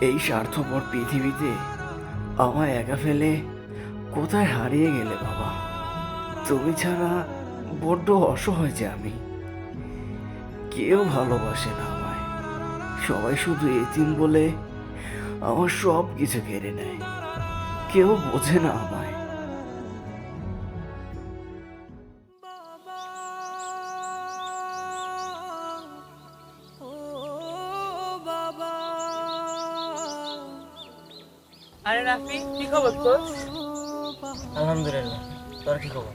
এই স্বার্থপর পৃথিবীতে আমায় একা ফেলে কোথায় হারিয়ে গেলে বাবা? তুমি ছাড়া বড্ড অসহায় যে আমি। কেউ ভালোবাসে না আমায়। সবাই শুধু এতিম বলে আমার সব কিছু কেড়ে নেয়। কেউ বোঝে না আমায়। আরে রাফি কি খবর তোর? আলহামদুলিল্লাহ। তোর কি খবর?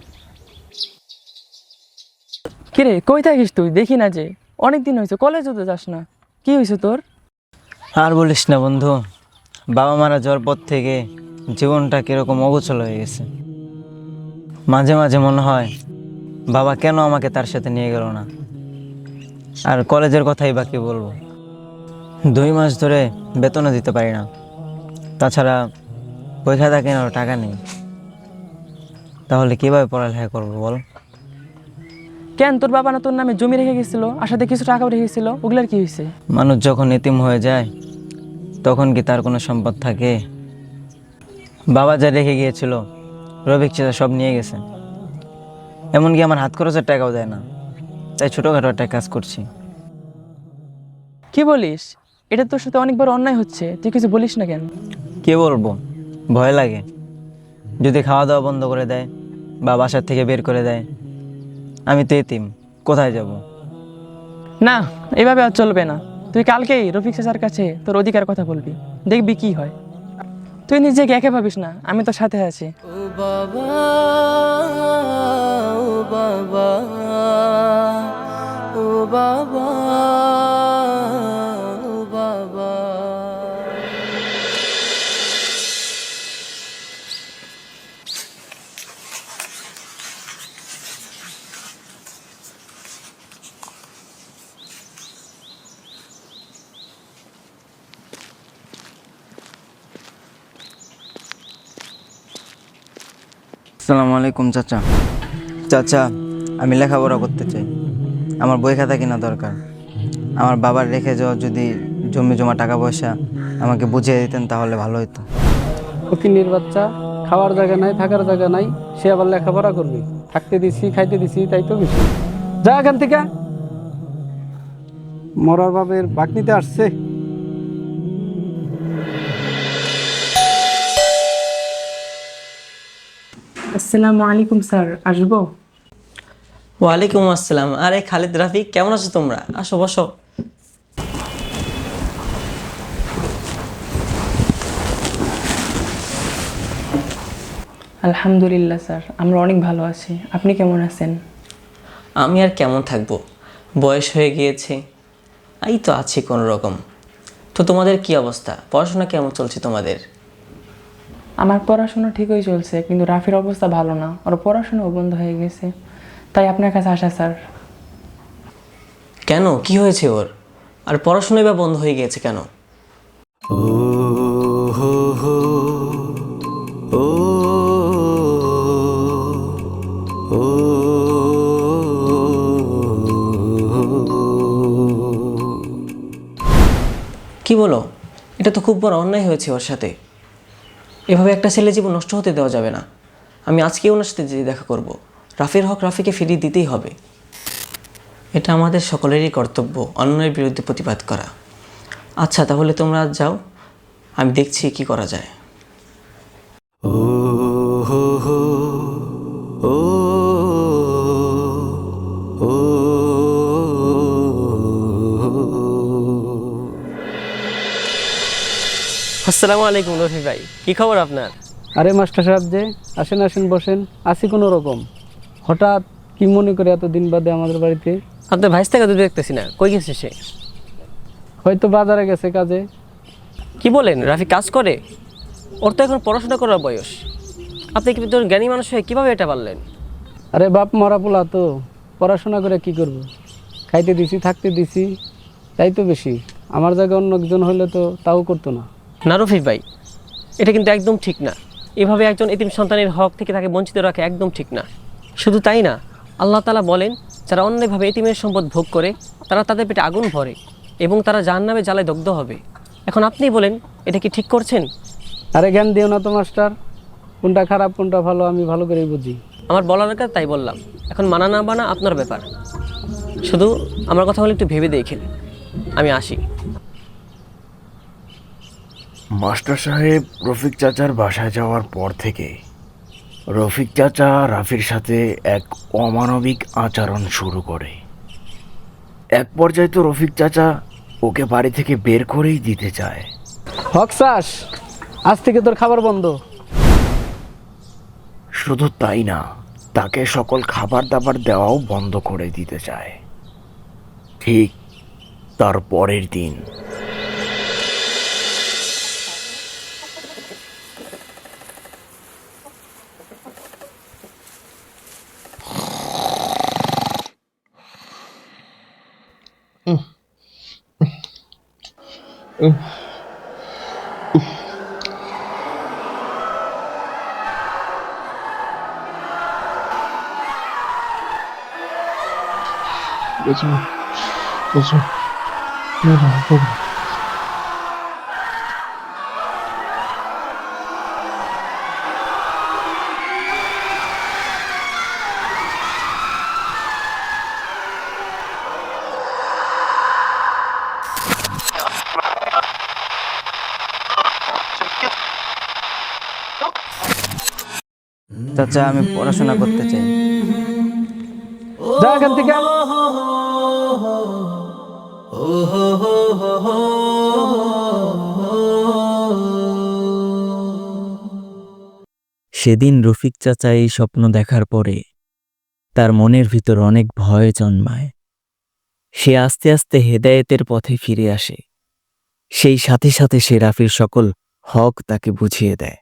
কিরে কই থাকিস তুই? দেখি না যে। অনেক দিন হয়েছে কলেজও তো যাস না। কি হয়েছে তোর? আর বলিস না বন্ধু বাবা মারা যাওয়ার পর থেকে জীবনটা কীরকম অগোছল হয়ে গেছে। মাঝে মাঝে মনে হয় বাবা কেন আমাকে তার সাথে নিয়ে গেল না? আর কলেজের কথাই বা কি বলব। দুই মাস ধরে বেতনও দিতে পারি না। তাছাড়া বই খাতা কেনারও টাকা নেই। তাহলে কীভাবে পড়ালেখা করব বল? কেন? তোর বাবা না তোর নামে জমি রেখে গেছিল আর সাথে কিছু টাকাও রেখেছিল ওগুলার কি হয়েছে? মানুষ যখন এতিম হয়ে যায় তখন কি তার কোনো সম্পদ থাকে? বাবা যা রেখে গিয়েছিল রবিক চেতা সব নিয়ে গেছে। এমনকি আমার হাত খরচের টাকাও দেয় না তাই ছোটোখাটো একটা কাজ করছি। কি বলিস? এটা তোর সাথে অনেকবার অন্যায় হচ্ছে। তুই কিছু বলিস না কেন? কে বলব? ভয় লাগে। যদি খাওয়া দাওয়া বন্ধ করে দেয় বা বাসার থেকে বের করে দেয় আমি তো এতিম। কোথায় যাব? না এভাবে আর চলবে না। তুই কালকেই রফিক চাচার কাছে তোর অধিকার কথা বলবি। দেখবি কি হয়। তুই নিজেকে একে ভাবিস না আমি তোর সাথে আছি। ও বাবা। আসসালামু আলাইকুম চাচা। চাচা আমি লেখাপড়া করতে চাই। আমার বই খাতা কেনা দরকার। আমার বাবার রেখে যাওয়া যদি জমি জমা টাকা পয়সা আমাকে বুঝিয়ে দিতেন তাহলে ভালো হতো ফকিনের বাচ্চা খাওয়ার জায়গা নাই থাকার জায়গা নাই সে আবার লেখাপড়া করবে। থাকতে দিছি খাইতে দিছি তাই তো বেশি। যা এখান থেকে। মরার বাবের বাকনিতে আসছে। আসসালামু আলাইকুম স্যার। আসব? ওয়ালাইকুম আসসালাম। আরে খালিদ রাফিক কেমন আছো তোমরা? আসো বসো। আলহামদুলিল্লাহ স্যার। আমরা অনেক ভালো আছি। আপনি কেমন আছেন? আমি আর কেমন থাকব? বয়স হয়ে গিয়েছে। এই তো আছি কোনো রকম তো তোমাদের কি অবস্থা? পড়াশোনা কেমন চলছে তোমাদের? আমার পড়াশোনা ঠিকই চলছে, কিন্তু রাফির অবস্থা ভালো না। ওর পড়াশোনাও বন্ধ হয়ে গেছে। তাই আপনার কাছে আসা, স্যার। কেন? কি হয়েছে ওর? আর পড়াশোনাই বা বন্ধ হয়ে গিয়েছে কেন? কি বলো? এটা তো খুব বড় অন্যায় হয়েছে ওর সাথে। এভাবে একটা ছেলে জীবন নষ্ট হতে দেওয়া যাবে না। আমি আজকে ওনার সাথে যে দেখা করব রাফির হক রাফিকে ফিরিয়ে দিতেই হবে। এটা আমাদের সকলেরই কর্তব্য, অন্যের বিরুদ্ধে প্রতিবাদ করা। আচ্ছা তাহলে তোমরা যাও, আমি দেখছি কি করা যায়। আসসালামু আলাইকুম রফি ভাই কি খবর আপনার? আরে মাস্টার সাহেব যে আসেন আসেন বসেন আসি কোনো রকম। হঠাৎ কি মনে করে এত দিন বাদে আমাদের বাড়িতে? আপনার ভাইস থেকে তো দেখতেছি না কই গেছে সে? হয়তো বাজারে গেছে কাজে। কি বলেন রাফি কাজ করে? ওর তো এখন পড়াশোনা করার বয়স। আপনি কি তোর জ্ঞানী মানুষ হয়ে কীভাবে এটা পারলেন? আরে বাপ মরা পোলা তো পড়াশোনা করে কি করব? খাইতে দিছি থাকতে দিছি তাই তো বেশি। আমার জায়গায় অন্য একজন হইলে তো তাও করতো না। না রফি ভাই এটা কিন্তু একদম ঠিক না। এভাবে একজন এতিম সন্তানের হক থেকে তাকে বঞ্চিত রাখা একদম ঠিক না। শুধু তাই না আল্লাহ তালা বলেন যারা অন্যায়ভাবে এতিমের সম্পদ ভোগ করে তারা তাদের পেটে আগুন ভরে এবং তারা যার জাহান্নামে জ্বালায় দগ্ধ হবে। এখন আপনি বলেন এটা কি ঠিক করছেন? আরে জ্ঞান দিও না তো মাস্টার। কোনটা খারাপ কোনটা ভালো আমি ভালো করেই বুঝি। আমার বলার আগে তাই বললাম। এখন মানা না মানা আপনার ব্যাপার। শুধু আমার কথা বলে একটু ভেবে দেখেন। আমি আসি। মাস্টার সাহেব রফিক চাচার বাসায় যাওয়ার পর থেকে রফিক চাচা রাফির সাথে এক অমানবিক আচরণ শুরু করে। এক পর্যায়ে তো রফিক চাচা ওকে বাড়ি থেকে বের করেই দিতে চায়। হকসাস আজ থেকে তোর খাবার বন্ধ। শুধু তাই না তাকে সকল খাবার দাবার দেওয়াও বন্ধ করে দিতে চায়। ঠিক তার পরের দিন। 嗯。嗯我错了我错了那好好吧 চাচা আমি পড়াশোনা করতে চাই। যা এখান থেকে। সেদিন রফিক চাচা এই স্বপ্ন দেখার পরে তার মনের ভিতর অনেক ভয় জন্মায়। সে আস্তে আস্তে হেদায়েতের পথে ফিরে আসে। সেই সাথে সাথে সে রাফির সকল হক তাকে বুঝিয়ে দেয়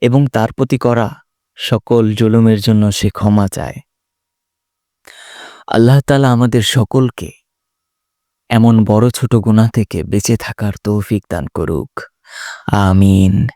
এবং তার প্রতি করা সকল জুলুমের জন্য সে ক্ষমা চায়। আল্লাহ তালা আমাদের সকলকে এমন বড় ছোট গুণা থেকে বেঁচে থাকার তৌফিক দান করুক। আমিন।